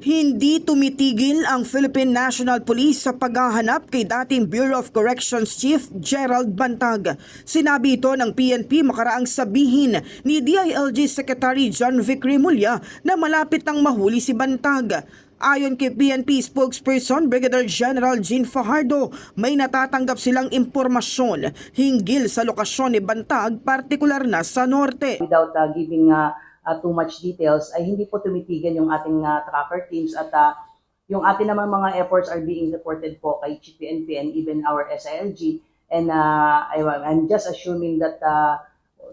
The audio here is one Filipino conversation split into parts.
Hindi tumitigil ang Philippine National Police sa paghahanap kay dating Bureau of Corrections Chief Gerald Bantag. Sinabi ito ng PNP makaraang sabihin ni DILG Secretary John Vic Remulla na malapit nang mahuli si Bantag. Ayon kay PNP spokesperson Brigadier General Jean Fajardo, may natatanggap silang impormasyon hinggil sa lokasyon ni Bantag, partikular na sa norte. without uh, giving uh, uh, too much details ay hindi po tumitigan yung ating uh, tracker teams at uh, yung ating naman mga efforts are being reported po kay Chief PNP and even our SILG and uh, I, I'm just assuming that uh,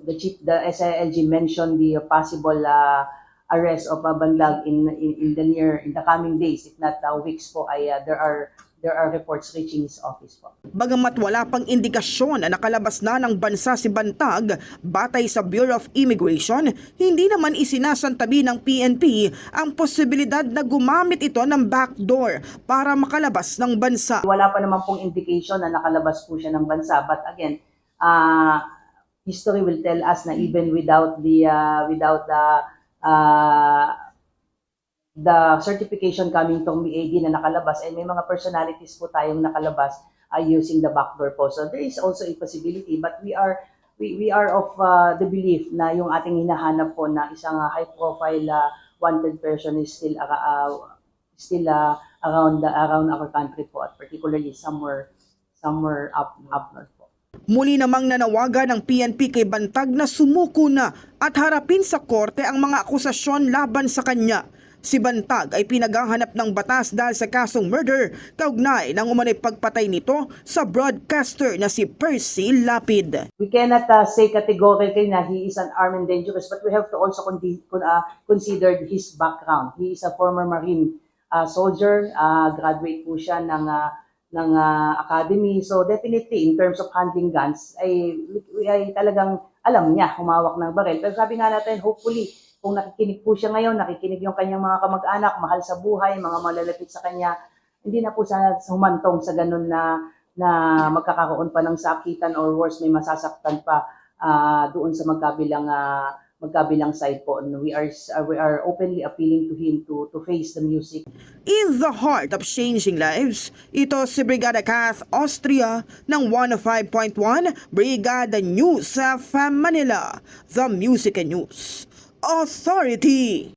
the chief the SILG mentioned the possible uh, arrest of uh, Banlag in, in in the near in the coming days. If not uh, weeks po ay uh, there are there are reports reaching his office po. Bagamat wala pang indikasyon na nakalabas na ng bansa si Bantag, batay sa Bureau of Immigration, hindi naman isinasantabi ng PNP ang posibilidad na gumamit ito ng backdoor para makalabas ng bansa. wala pa naman pong indication na nakalabas po siya ng bansa. But again, uh, history will tell us na even without the uh, without the uh, the certification coming from MIAD na nakalabas and may mga personalities po tayong nakalabas uh, using the backdoor po. So there is also a possibility but we are we, we are of uh, the belief na yung ating hinahanap po na isang uh, high profile uh, wanted person is still uh, uh, still uh, around the around our country po at particularly somewhere somewhere up up north. Muli namang nanawagan ng PNP kay Bantag na sumuko na at harapin sa korte ang mga akusasyon laban sa kanya. Si Bantag ay pinaghahanap ng batas dahil sa kasong murder kaugnay ng umanay pagpatay nito sa broadcaster na si Percy Lapid. We cannot uh, say categorically na he is an armed and dangerous but we have to also con- uh, consider his background. He is a former Marine uh, soldier, uh, graduate po siya ng uh, ng uh, academy. So definitely in terms of handling guns ay, ay talagang alam niya humawak ng baril. Pero sabi nga natin hopefully kung nakikinig po siya ngayon, nakikinig yung kanyang mga kamag-anak, mahal sa buhay, mga malalapit sa kanya, hindi na po sana humantong sa ganun na na magkakaroon pa ng sakitan or worse may masasaktan pa ah, doon sa magkabilang ah, magkabilang side po. And we are uh, we are openly appealing to him to to face the music In the heart of changing lives, ito si Brigada Kath Austria ng 105.1 Brigada News sa Manila, The Music and News Authority.